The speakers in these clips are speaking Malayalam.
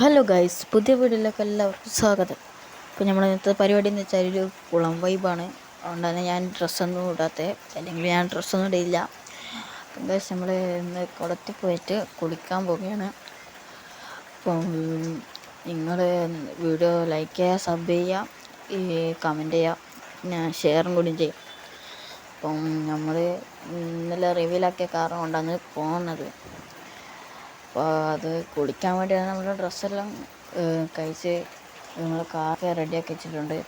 ഹലോ ഗൈസ് പുതിയ വീഡിയോയിലേക്ക് എല്ലാവർക്കും സ്വാഗതം. ഇപ്പോൾ നമ്മൾ ഇന്നത്തെ പരിപാടി എന്ന് വെച്ചാൽ ഒരു കുളം വൈബാണ് അതുകൊണ്ടാണ് ഞാൻ ഡ്രസ്സൊന്നും ഇടാത്തത് അല്ലെങ്കിൽ ഞാൻ ഡ്രസ്സൊന്നും ഇടയില്ല. ഗൈസ് നമ്മൾ ഇന്ന് കുളത്തിൽ പോയിട്ട് കുളിക്കാൻ പോവുകയാണ്. അപ്പം നിങ്ങൾ വീഡിയോ ലൈക്ക് ചെയ്യുക സബ് ചെയ്യുക ഈ കമന്റ് ചെയ്യുക ഞാൻ ഷെയറും കൂടി ചെയ്യും. അപ്പം നമ്മൾ ഇന്നലെ റിവ്യൂലാക്കിയ കാരണം കൊണ്ടാണ് പോകുന്നത് അപ്പോൾ അത് കുളിക്കാൻ വേണ്ടിയാണ് നമ്മൾ ഡ്രസ്സെല്ലാം കഴിച്ച് നമ്മൾ കാറൊക്കെ റെഡിയാക്കി വെച്ചിട്ടുണ്ട്.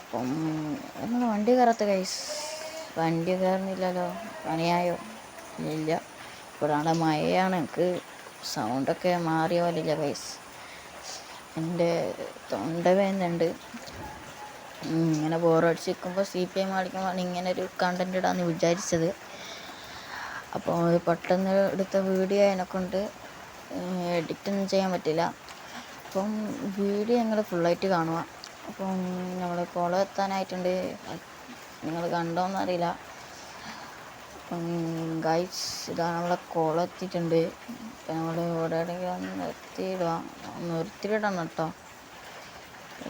അപ്പം നമ്മൾ വണ്ടി കയറാത്ത കൈസ് വണ്ടി കയറുന്നില്ലല്ലോ? പണിയായോ? ഇല്ല. ഇപ്പോഴാണ് മഴയാണ്. എനിക്ക് സൗണ്ടൊക്കെ മാറിയ പോലെ ഇല്ല കൈസ് എന്റെ തൊണ്ട വേദനയുണ്ട്. ഇങ്ങനെ ബോറടിച്ച് നിൽക്കുമ്പോൾ സി പി എം കളിക്കുമ്പോൾ ഇങ്ങനെ ഒരു കണ്ടന്റ് ഇടാമെന്ന് വിചാരിച്ചത്. അപ്പോൾ പെട്ടെന്ന് എടുത്ത വീഡിയോ അതിനെക്കൊണ്ട് എഡിറ്റൊന്നും ചെയ്യാൻ പറ്റില്ല. അപ്പം വീഡിയോ ഞങ്ങൾ ഫുള്ളായിട്ട് കാണുക അപ്പം നമ്മൾ കുളം എത്താനായിട്ടുണ്ട്. നിങ്ങൾ കണ്ടോന്നറിയില്ല അപ്പം ഗൈസ് ഇതാണ് നമ്മളെ കുളം എത്തിയിട്ടുണ്ട്. അപ്പം നമ്മൾ ഇവിടെ ഒന്ന് നിർത്തിയിടുക നിർത്തിയിടണം കേട്ടോ.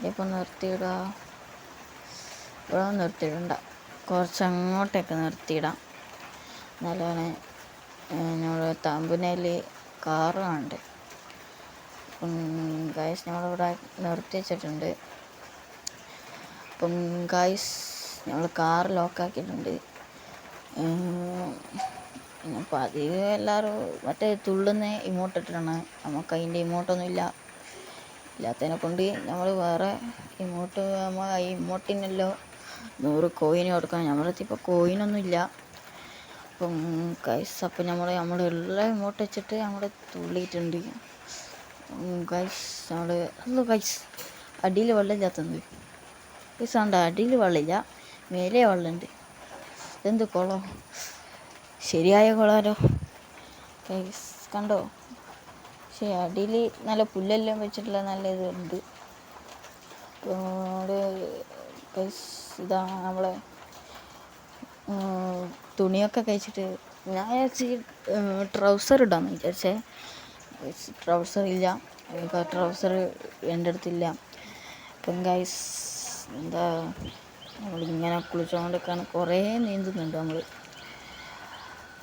ഇപ്പം നിർത്തിയിടുക ഇവിടെ നിർത്തിയിടണ്ട. കുറച്ച് അങ്ങോട്ടേക്ക് നിർത്തിയിടാം. നല്ലതാണ് നമ്മൾ തമ്പനയിൽ കാറ് അപ്പം ഗൈസ് നമ്മളിവിടെ നിർത്തി വെച്ചിട്ടുണ്ട്. അപ്പം ഗൈസ് നമ്മൾ കാർ ലോക്കാക്കിയിട്ടുണ്ട് അപ്പം അധികം എല്ലാവരും മറ്റേ തുള്ളുന്ന ഇമോട്ട് ഇട്ടിട്ടാണ് നമുക്ക് അതിന്റെ ഇമോട്ടൊന്നും ഇല്ല ഇല്ലാത്തതിനെ കൊണ്ട് നമ്മൾ വേറെ ഇമോട്ട് നമ്മൾ ഈ ഇമോട്ടിനല്ലോ നൂറ് കോയിന് കൊടുക്കണം. നമ്മളടുത്ത് ഇപ്പോൾ കോയിനൊന്നും ഇല്ല അപ്പം ഗൈസ് അപ്പം നമ്മൾ നമ്മളെല്ലാം ഇങ്ങോട്ട് വെച്ചിട്ട് നമ്മൾ തുള്ളിയിട്ടുണ്ട്. ഗൈസ് നമ്മൾ അല്ലോ ഗൈസ് അടിയിൽ വെള്ളമില്ലാത്തത് ഗൈസ് ഉണ്ട് അടിയിൽ വെള്ളമില്ല മേലെ വെള്ളമുണ്ട്. എന്ത് കുളം? ശരിയായ കുളമാരോ ഗൈസ് കണ്ടോ? പക്ഷേ അടിയിൽ നല്ല പുല്ലെല്ലാം വെച്ചിട്ടുള്ള നല്ല ഇതുണ്ട്. ഗൈസ് ഇതാ നമ്മളെ തുണിയൊക്കെ കഴിച്ചിട്ട് ഞാൻ വിചാരിച്ച് ട്രൗസർ ഇടാമെന്ന് വിചാരിച്ചേ. ട്രൗസർ ഇല്ല. ട്രൗസർ എന്റെ അടുത്തില്ല. അപ്പം ഗൈസ് എന്താ നമ്മളിങ്ങനെ കുളിച്ചുകൊണ്ടൊക്കെയാണ് കുറേ നീന്തുന്നുണ്ട് നമ്മൾ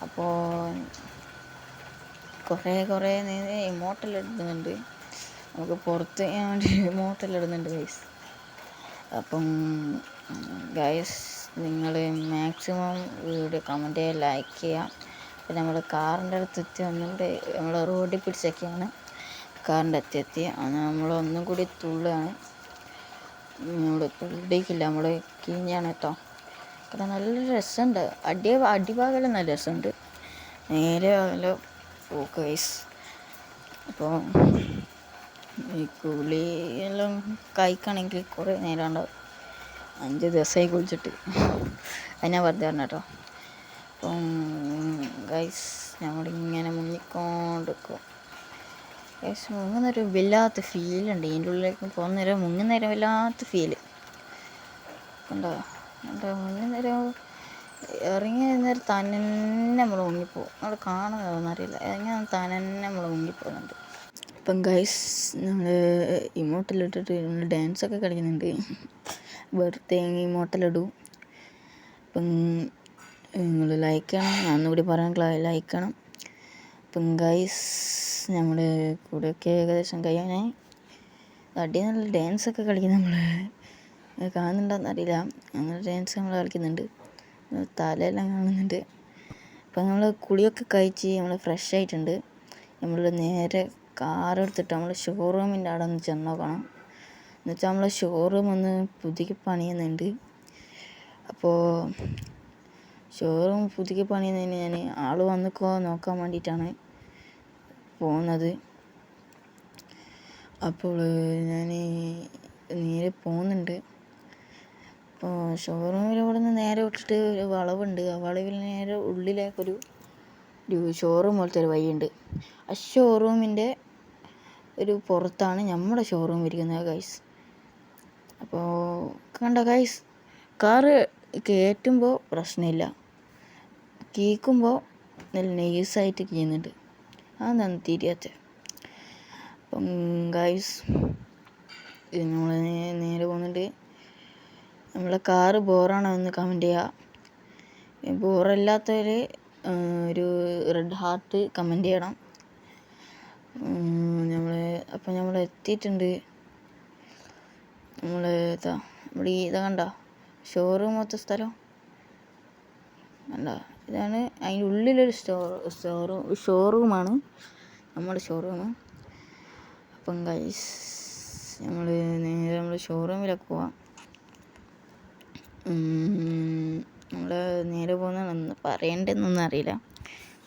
അപ്പോൾ കുറേ കുറേ നീന്തി ഇമോട്ടലിടുന്നുണ്ട് നമുക്ക് പുറത്ത് വേണ്ടി ഇമോട്ടലിടുന്നുണ്ട് ഗൈസ് അപ്പം ഗൈസ് നിങ്ങൾ മാക്സിമം വീഡിയോ കമന്റ് ചെയ്യുക ലൈക്ക് ചെയ്യുക പിന്നെ നമ്മൾ കാറിന്റെ അടുത്ത് എത്തി ഒന്നുകൂടി നമ്മൾ റോഡിൽ പിടിച്ചൊക്കെയാണ് കാറിന്റെ അടുത്ത് എത്തി. നമ്മൾ ഒന്നും കൂടി തുള്ളുകയാണ് നമ്മൾ തുള്ളിക്കില്ല നമ്മൾ കീഞ്ഞാണ് കേട്ടോ. കാരണം നല്ല രസമുണ്ട്. അടി അടിഭാഗമെല്ലാം നല്ല രസമുണ്ട്. നേരെ നല്ല പോക്ക് വൈസ് അപ്പോൾ ഈ കുളിയെല്ലാം കഴിക്കണമെങ്കിൽ കുറേ നേരം ഉണ്ടാവും. അഞ്ച് ദിവസമായി കുളിച്ചിട്ട്. അതിനാ വെറുതെ പറഞ്ഞ കേട്ടോ അപ്പം ഗൈസ് ഞങ്ങളിങ്ങനെ മുങ്ങിക്കൊണ്ടിരിക്കും. ഗൈസ് മുങ്ങുന്നൊരു വല്ലാത്ത ഫീലുണ്ട് ഇതിന്റെ ഉള്ളിലേക്ക് പോകുന്ന പോകുന്നേരം മുങ്ങുന്നേരം വല്ലാത്ത ഫീൽ കണ്ടോ? കണ്ടോ? മുങ്ങുന്നേരം ഇറങ്ങി നേരം തന്നെ നമ്മൾ മുങ്ങിപ്പോവും. നമ്മൾ കാണുന്നതെന്നറിയില്ല ഇറങ്ങിയ തന്നെ നമ്മൾ മുങ്ങിപ്പോകുന്നുണ്ട് ഇപ്പം ഗൈസ് നമ്മൾ ഇമോട്ടിലിട്ടിട്ട് നമ്മൾ ഡാൻസൊക്കെ കളിക്കുന്നുണ്ട്. വെറുതെ മോട്ടലിടൂ അപ്പം നിങ്ങൾ ലൈക്ക് ചെയ്യണം. ഞാൻ ഒന്നുകൂടി പറയാൻ ലൈക്ക് ചെയ്യണം. അപ്പം ഗൈസ് നമ്മൾ കൂടെയൊക്കെ ഏകദേശം കഴിയാനായി. അടി നല്ല ഡാൻസൊക്കെ കളിക്കുന്നത് നമ്മൾ കാണുന്നുണ്ടോയെന്ന് അറിയില്ല. അങ്ങനെ ഡാൻസ് നമ്മൾ കളിക്കുന്നുണ്ട്. തലയെല്ലാം കാണുന്നുണ്ട്. അപ്പം നമ്മൾ കുളിയൊക്കെ കഴിച്ച് നമ്മൾ ഫ്രഷ് ആയിട്ടുണ്ട്. നമ്മൾ നേരെ കാർ എടുത്തിട്ട് നമ്മൾ ഷോറൂമിന്റെ അവിടെ ഒന്ന് ചെന്ന് നോക്കണം. എന്നുവെച്ചാൽ നമ്മൾ ഷോറൂം ഒന്ന് പുതുക്കി പണിയുന്നുണ്ട്. അപ്പോൾ ഷോറൂം പുതുക്കി പണിയുന്നതിന് ഞാൻ ആൾ വന്നിക്കോ നോക്കാൻ വേണ്ടിയിട്ടാണ് പോകുന്നത് അപ്പോൾ ഞാൻ നേരെ പോകുന്നുണ്ട് അപ്പോൾ ഷോറൂമിൽ ഇവിടെ നിന്ന് നേരെ വിട്ടിട്ട് ഒരു വളവുണ്ട്. ആ വളവിൽ നേരെ ഉള്ളിലേക്കൊരു ഒരു ഷോറൂം പോലത്തെ ഒരു വഴിയുണ്ട്. ആ ഷോറൂമിന്റെ ഒരു പുറത്താണ് നമ്മുടെ ഷോറൂം ഇരിക്കുന്നത് ഗൈസ് അപ്പോൾ കണ്ട ഗൈസ് കാറ് കയറ്റുമ്പോൾ പ്രശ്നമില്ല. കീക്കുമ്പോൾ നല്ല നൈസായിട്ട് കീയുന്നുണ്ട്. അതാണ് തിരിയാത്ത? അപ്പം ഗൈസ് നമ്മൾ നേരെ പോകുന്നുണ്ട്. നമ്മളെ കാറ് ബോറാണോ എന്ന് കമന്റ് ചെയ്യുക ബോറല്ലാത്തവർ ഒരു റെഡ് ഹാർട്ട് കമന്റ് ചെയ്യണം. നമ്മൾ അപ്പം നമ്മൾ എത്തിയിട്ടുണ്ട്. നമ്മൾ ഇതാ ഇവിടെ ഈ ഇതാ കണ്ട? ഷോറൂം മൊത്ത സ്ഥലം. കണ്ടോ? ഇതാണ് അതിന്റെ ഉള്ളിലൊരു സ്റ്റോർ സ്റ്റോറൂം ഷോറൂമാണ് നമ്മുടെ ഷോറൂം അപ്പം ഗൈസ് നമ്മൾ നേരെ നമ്മൾ ഷോറൂമിലൊക്കെ പോവാം. നമ്മൾ നേരെ പോകുന്ന പറയേണ്ടതെന്നൊന്നും അറിയില്ല.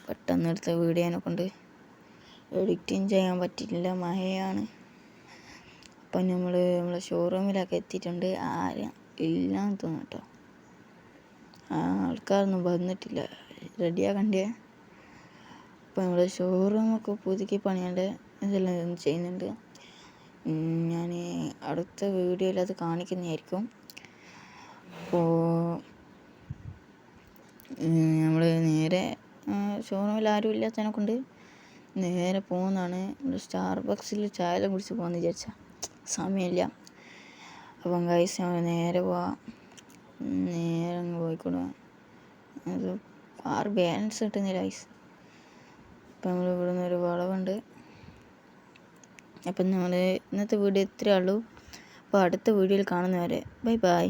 പെട്ടെന്ന് എടുത്ത വീഡിയോനെ കൊണ്ട് എഡിറ്റിങ് ചെയ്യാൻ പറ്റില്ല. മഴയാണ്. അപ്പം നമ്മൾ നമ്മളെ ഷോറൂമിലൊക്കെ എത്തിയിട്ടുണ്ട്. ആരും ഇല്ലാന്ന് തോന്നുന്നു കേട്ടോ ആ ആൾക്കാരൊന്നും വന്നിട്ടില്ല. റെഡിയാക്കണ്ടേ അപ്പം നമ്മൾ ഷോറൂമൊക്കെ പുതുക്കി പണിയാണ്ട് ഇതെല്ലാം ചെയ്യുന്നുണ്ട്. ഞാൻ അടുത്ത വീഡിയോയിൽ അത് കാണിക്കുന്നതായിരിക്കും. അപ്പോൾ നമ്മൾ നേരെ ഷോറൂമിൽ ആരും ഇല്ലാത്തതിനെ കൊണ്ട് നേരെ പോകുന്നതാണ് സ്റ്റാർ സ്റ്റാർബക്സിൽ ചായ കുടിച്ച് പോകാമെന്ന് വിചാരിച്ച. സമയമില്ല. അപ്പം ഗൈസ് ഞങ്ങൾ നേരെ പോവാം. നേരെ അങ്ങ് പോയിക്കൊണ്ട് അത് കാർ ബാലൻസ് കിട്ടുന്നില്ല ഗൈസ് അപ്പം നമ്മൾ ഇവിടെ നിന്ന് ഒരു വളവുണ്ട്. അപ്പം നമ്മൾ ഇന്നത്തെ വീഡിയോ ഇത്രയേ ഉള്ളൂ. അപ്പോൾ അടുത്ത വീഡിയോയിൽ കാണുന്നവരെ ബൈ ബൈ